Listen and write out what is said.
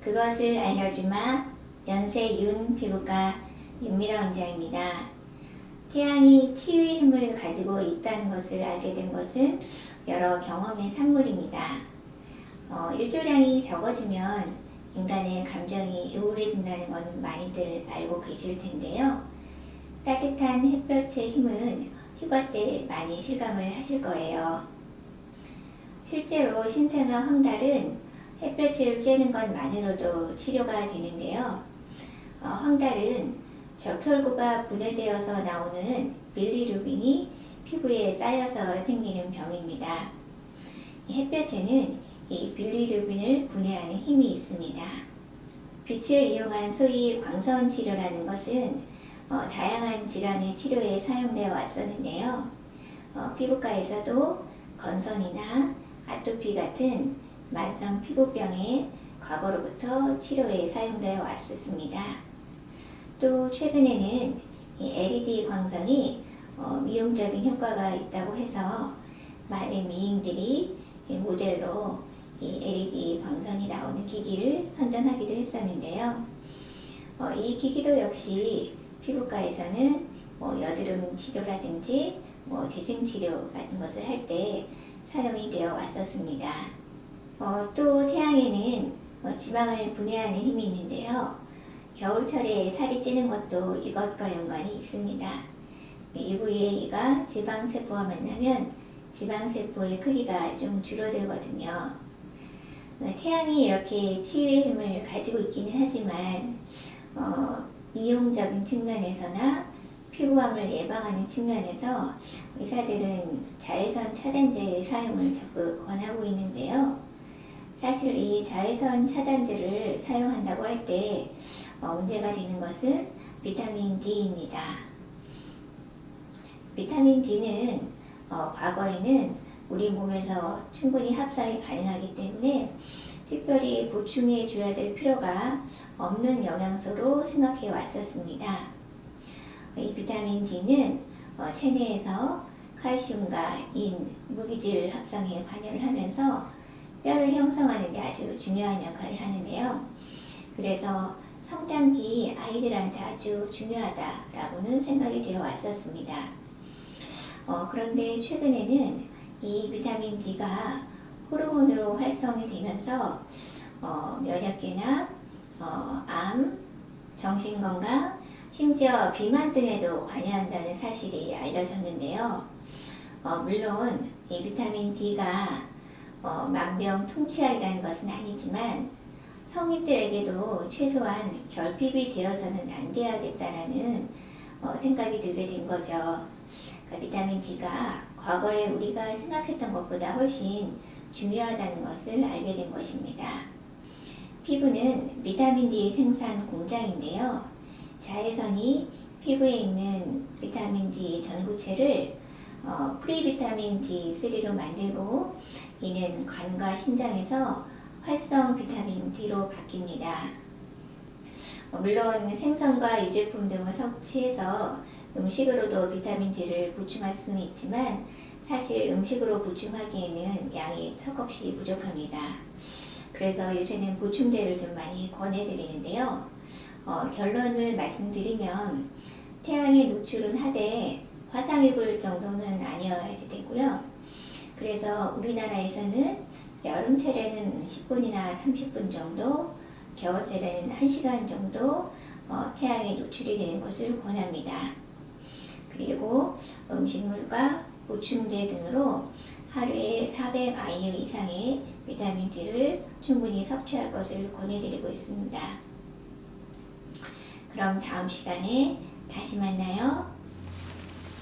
그것을 알려주마 연세 윤 피부과 윤미라 원장입니다. 태양이 치유의 힘을 가지고 있다는 것을 알게 된 것은 여러 경험의 산물입니다. 어, 일조량이 적어지면 인간의 감정이 우울해진다는 것은 많이들 알고 계실 텐데요. 따뜻한 햇볕의 힘은 휴가 때 많이 실감을 하실 거예요. 실제로 신생아 황달은 햇볕을 쬐는 것만으로도 치료가 되는데요. 어, 황달은 적혈구가 분해되어서 나오는 빌리루빈이 피부에 쌓여서 생기는 병입니다. 이 햇볕에는 이 빌리루빈을 분해하는 힘이 있습니다. 빛을 이용한 소위 광선 치료라는 것은 어, 다양한 질환의 치료에 사용되어 왔었는데요. 어, 피부과에서도 건선이나 아토피 같은 만성 피부병의 과거로부터 치료에 사용되어 왔었습니다. 또 최근에는 이 LED 광선이 어, 미용적인 효과가 있다고 해서 많은 미인들이 이 모델로 이 LED 광선이 나오는 기기를 선전하기도 했었는데요. 어, 이 기기도 역시 피부과에서는 뭐 여드름 치료라든지 뭐 재생 치료 같은 것을 할 때 사용이 되어 왔었습니다. 어, 또 태양에는 어, 지방을 분해하는 힘이 있는데요. 겨울철에 살이 찌는 것도 이것과 연관이 있습니다. UVA가 지방세포와 만나면 지방세포의 크기가 좀 줄어들거든요. 어, 태양이 이렇게 치유의 힘을 가지고 있기는 하지만 어, 미용적인 측면에서나 피부암을 예방하는 측면에서 의사들은 자외선 차단제의 사용을 적극 권하고 있는데요. 사실 이 자외선 차단제를 사용한다고 할때 어, 문제가 되는 것은 비타민 D입니다. 비타민 D는 어, 과거에는 우리 몸에서 충분히 합성이 가능하기 때문에 특별히 보충해 줘야 될 필요가 없는 영양소로 생각해 왔었습니다. 이 비타민 D는 어, 체내에서 칼슘과 인, 무기질 합성에 관여를 하면서 뼈를 형성하는 데 아주 중요한 역할을 하는데요. 그래서 성장기 아이들한테 아주 중요하다라고는 생각이 되어 왔었습니다. 어, 그런데 최근에는 이 비타민 D가 호르몬으로 활성이 되면서 어, 면역계나 어, 암, 정신건강, 심지어 비만 등에도 관여한다는 사실이 알려졌는데요. 어, 물론 이 비타민 D가 어, 만병 통치약이라는 것은 아니지만 성인들에게도 최소한 결핍이 되어서는 안 돼야겠다라는 어, 생각이 들게 된 거죠. 그러니까 비타민 D가 과거에 우리가 생각했던 것보다 훨씬 중요하다는 것을 알게 된 것입니다. 피부는 비타민 D 생산 공장인데요. 자외선이 피부에 있는 비타민 D 전구체를 어, 프리비타민 D3로 만들고 이는 관과 신장에서 활성 비타민 D로 바뀝니다. 어, 물론 생선과 유제품 등을 섭취해서 음식으로도 비타민 D를 보충할 수는 있지만 사실 음식으로 보충하기에는 양이 턱없이 부족합니다. 그래서 요새는 보충제를 좀 많이 권해드리는데요. 어, 결론을 말씀드리면 태양의 노출은 하되 화상 입을 정도는 아니어야지 되고요. 그래서 우리나라에서는 여름철에는 10분이나 30분 정도, 겨울철에는 1시간 정도 어, 태양에 노출이 되는 것을 권합니다. 그리고 음식물과 보충제 등으로 하루에 400IU 이상의 비타민 D를 충분히 섭취할 것을 권해드리고 있습니다. 그럼 다음 시간에 다시 만나요.